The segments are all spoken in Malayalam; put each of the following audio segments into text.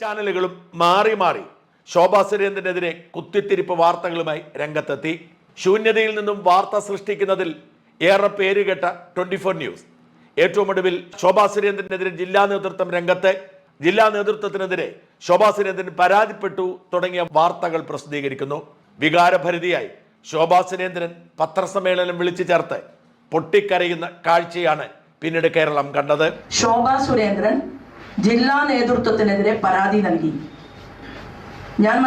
ചാനലുകളും മാറി മാറി ശോഭാ സുരേന്ദ്രനെതിരെ കുത്തിത്തിരിപ്പ് വാർത്തകളുമായി രംഗത്തെത്തി. ശൂന്യതയിൽ നിന്നും വാർത്ത സൃഷ്ടിക്കുന്നതിൽ ഏറെ പേരുകെട്ട ട്വന്റി ഫോർ ന്യൂസ്. ഏറ്റവും ഒടുവിൽ ശോഭാ സുരേന്ദ്രനെതിരെ ജില്ലാ നേതൃത്വം രംഗത്തെ ജില്ലാ നേതൃത്വത്തിനെതിരെ ശോഭാ സുരേന്ദ്രൻ പരാതിപ്പെട്ടു തുടങ്ങിയ വാർത്തകൾ പ്രസിദ്ധീകരിക്കുന്നു. വികാരഭരിതിയായി ശോഭാ സുരേന്ദ്രൻ പത്രസമ്മേളനം വിളിച്ചു ചേർത്ത് പൊട്ടിക്കരയുന്ന കാഴ്ചയാണ് പിന്നീട് കേരളം കണ്ടത്. ശോഭാ സുരേന്ദ്രൻ ജില്ലാ നേതൃത്വത്തിനെതിരെ പരാതി നൽകി. ഞാൻ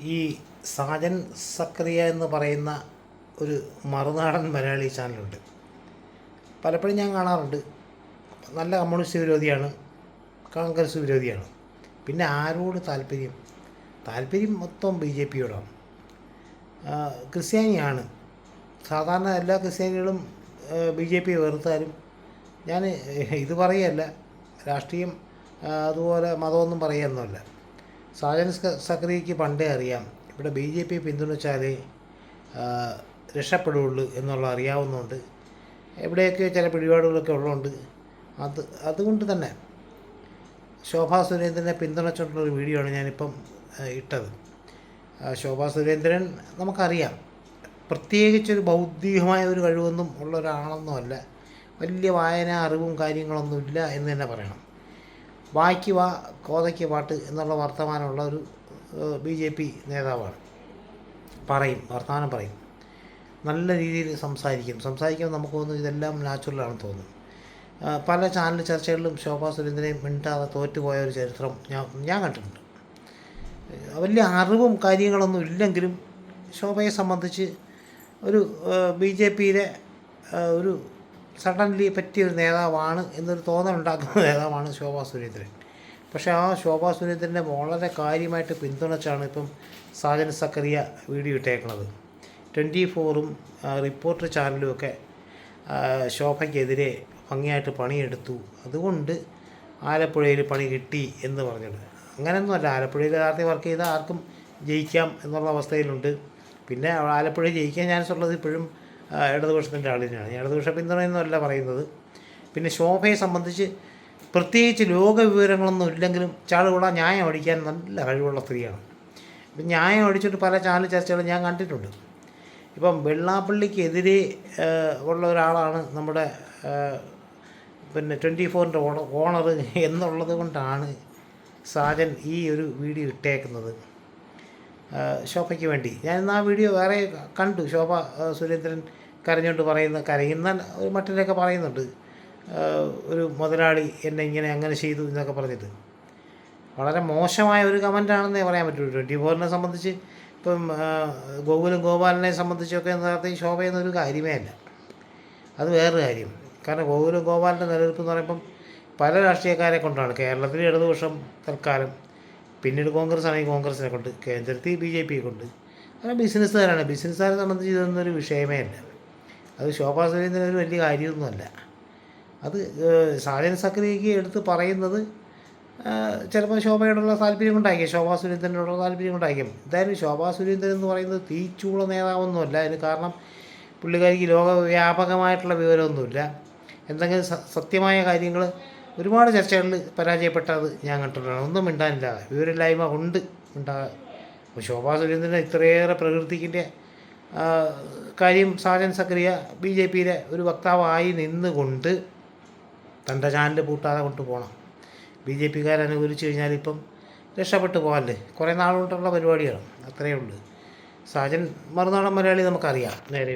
ഈ സാജൻ സക്രിയ എന്ന് പറയുന്ന ഒരു മറുനാടൻ മലയാളി ചാനലുണ്ട്. പലപ്പോഴും ഞാൻ കാണാറുണ്ട്. നല്ല കമ്മ്യൂണിസ്റ്റ് വിരോധിയാണ് കോൺഗ്രസ് വിരോധിയാണ്. പിന്നെ ആരോട് താല്പര്യം? താല്പര്യം മൊത്തം ബി ജെ പിയോടാണ്. ക്രിസ്ത്യാനിയാണ്. സാധാരണ എല്ലാ ക്രിസ്ത്യാനികളും ബി ജെ പി വെറുത്താലും ഞാൻ ഇത് പറയുകയല്ല രാഷ്ട്രീയം അതുപോലെ മതമൊന്നും പറയുകയൊന്നുമില്ല. സാജൻ സ- സക്രിയയ്ക്ക് പണ്ടേ അറിയാം. ഇവിടെ ബി ജെ പി പിന്തുണച്ചാലേ രക്ഷപ്പെടുകയുള്ളൂ എന്നുള്ള അറിയാവുന്നതുകൊണ്ട് എവിടെയൊക്കെ ചില പിടിപാടുകളൊക്കെ ഉള്ളതുകൊണ്ട് അത് അതുകൊണ്ട് തന്നെ ശോഭാ സുരേന്ദ്രനെ പിന്തുണച്ചിട്ടുള്ളൊരു വീഡിയോ ആണ് ഞാനിപ്പം ഇട്ടത്. ശോഭാ സുരേന്ദ്രൻ നമുക്കറിയാം. പ്രത്യേകിച്ചൊരു ബൗദ്ധികമായ ഒരു കഴിവൊന്നും ഉള്ള ഒരാളൊന്നുമല്ല വലിയ വായന അറിവും കാര്യങ്ങളൊന്നുമില്ല എന്ന് തന്നെ പറയണം. വായിക്കുക കോതയ്ക്ക് പാട്ട് എന്നുള്ള വർത്തമാനമുള്ള ഒരു ബി ജെ പി നേതാവാണ്. പറയും വർത്തമാനം പറയും. നല്ല രീതിയിൽ സംസാരിക്കും. സംസാരിക്കുമ്പോൾ നമുക്ക് തോന്നുന്നു ഇതെല്ലാം നാച്ചുറലാണെന്ന് തോന്നും. പല ചാനൽ ചർച്ചകളിലും ശോഭാ സുരേന്ദ്രനെ മിണ്ടാതെ തോറ്റുപോയ ഒരു ചരിത്രം ഞാൻ ഞാൻ കണ്ടിട്ടുണ്ട്. വലിയ അറിവും കാര്യങ്ങളൊന്നും ഇല്ലെങ്കിലും ശോഭയെ സംബന്ധിച്ച് ഒരു ബി ജെ പിയിലെ ഒരു സഡൻലി പറ്റിയൊരു നേതാവാണ് എന്നൊരു തോന്നലുണ്ടാക്കുന്ന നേതാവാണ് ശോഭാ സുരേന്ദ്രൻ. പക്ഷേ ആ ശോഭാ സുരേന്ദ്രനെ വളരെ കാര്യമായിട്ട് പിന്തുണച്ചാണ് ഇപ്പം സാജൻ സക്കറിയ വീഡിയോ ഇട്ടേക്കുന്നത് ട്വന്റി ഫോറും റിപ്പോർട്ടർ ചാനലും ഒക്കെ ശോഭയ്ക്കെതിരെ ഭംഗിയായിട്ട് പണിയെടുത്തു. അതുകൊണ്ട് ആലപ്പുഴയിൽ പണി കിട്ടി എന്ന് പറഞ്ഞിട്ട്. അങ്ങനെയൊന്നുമല്ല ആലപ്പുഴയിൽ ആദ്യം വർക്ക് ചെയ്താൽ ആർക്കും ജയിക്കാം എന്നുള്ള അവസ്ഥയിലുണ്ട്. പിന്നെ ആലപ്പുഴ ജയിക്കാൻ ചാൻസ് ഉള്ളത് ഇപ്പോഴും ഇടതുപക്ഷത്തിന്റെ ആളിനാണ് ഇടതുപക്ഷ പിന്തുണയെന്നല്ല പറയുന്നത്. പിന്നെ ശോഭയെ സംബന്ധിച്ച് പ്രത്യേകിച്ച് ലോക വിവരങ്ങളൊന്നും ഇല്ലെങ്കിലും ചാളുകൂട ന്യായം അടിക്കാൻ നല്ല കഴിവുള്ള സ്ത്രീയാണ്. ഇപ്പം ന്യായം അടിച്ചിട്ട് പല ചാനൽ ചർച്ചകളും ഞാൻ കണ്ടിട്ടുണ്ട്. ഇപ്പം വെള്ളാപ്പള്ളിക്കെതിരെ ഉള്ള ഒരാളാണ് നമ്മുടെ പിന്നെ ട്വന്റി ഫോറിന്റെ ഓണർ എന്നുള്ളത് കൊണ്ടാണ് സാജൻ ഈ ഒരു വീഡിയോ ഇട്ടേക്കുന്നത്. ശോഭയ്ക്ക് വേണ്ടി. ഞാൻ ഇന്ന് ആ വീഡിയോ വേറെ കണ്ടു. ശോഭ സുരേന്ദ്രൻ കരഞ്ഞുകൊണ്ട് പറയുന്ന കരയുന്ന മട്ടിലൊക്കെ പറയുന്നുണ്ട്. ഒരു മുതലാളി എന്നെ ഇങ്ങനെ അങ്ങനെ ചെയ്തു എന്നൊക്കെ പറഞ്ഞിട്ട്. വളരെ മോശമായ ഒരു കമന്റാണെന്നേ പറയാൻ പറ്റുള്ളൂ ട്വന്റി ഫോറിനെ സംബന്ധിച്ച് ഇപ്പം ഗോകുലും ഗോപാലിനെ സംബന്ധിച്ചൊക്കെ നേരത്തെ ഈ ശോഭ എന്നൊരു കാര്യമേ അല്ല. അത് വേറൊരു കാര്യം. കാരണം ഗോകുലും ഗോപാലിന്റെ നിലനിൽപ്പ് എന്ന് പറയുമ്പം പല രാഷ്ട്രീയക്കാരെ കൊണ്ടാണ്. കേരളത്തിൽ ഇടതുപക്ഷം തൽക്കാലം പിന്നീട് കോൺഗ്രസ് ആണെങ്കിൽ കോൺഗ്രസിനെ കൊണ്ട് കേന്ദ്രത്തിൽ ബി ജെ പിയെ കൊണ്ട്. അങ്ങനെ ബിസിനസ്സുകാരാണ്. ബിസിനസ്സുകാരെ സംബന്ധിച്ച് ഇതൊന്നും ഒരു വിഷയമേ അല്ല. അത് ശോഭാ സുരേന്ദ്രൻ ഒരു വലിയ കാര്യമൊന്നുമല്ല അത് സാജൻ സക്രിയയ്ക്ക് എടുത്ത് പറയുന്നത് ചിലപ്പോൾ ശോഭയോടുള്ള താല്പര്യം കൊണ്ടായിരിക്കും. ശോഭാ സുരേന്ദ്രനോടുള്ള താല്പര്യം കൊണ്ടായിരിക്കും. എന്തായാലും ശോഭാ സുരേന്ദ്രൻ എന്ന് പറയുന്നത് തീച്ചൂള നേതാവൊന്നുമല്ല. അതിന് കാരണം പുള്ളിക്കാരിക്ക് ലോകവ്യാപകമായിട്ടുള്ള വിവരമൊന്നുമില്ല. എന്തെങ്കിലും സത്യമായ കാര്യങ്ങൾ ഒരുപാട് ചർച്ചകളിൽ പരാജയപ്പെട്ടത് ഞാൻ കണ്ടിട്ടുള്ളതാണ്. ഒന്നും മിണ്ടാനില്ല. വിവരമില്ലായ്മ ഉണ്ട്. ഉണ്ടാ ശോഭാ സുരേന്ദ്രൻ ഇത്രയേറെ പ്രകൃതിക്കിന്റെ കാര്യം സാജൻ സക്രിയ ബി ജെ പിയിലെ ഒരു വക്താവായി നിന്നുകൊണ്ട് തന്റെ ചാനൽ പൂട്ടാതെ കൊണ്ടുപോകണം. ബി ജെ പിക്കാർ അനുകൂലിച്ച് കഴിഞ്ഞാൽ ഇപ്പം രക്ഷപ്പെട്ടു പോകാല്ലേ? കുറേ നാളുകൊണ്ടുള്ള പരിപാടിയാണ്. അത്രയേ ഉള്ളൂ. സാജൻ മറുനാടൻ മലയാളി നമുക്കറിയാം. നേരെ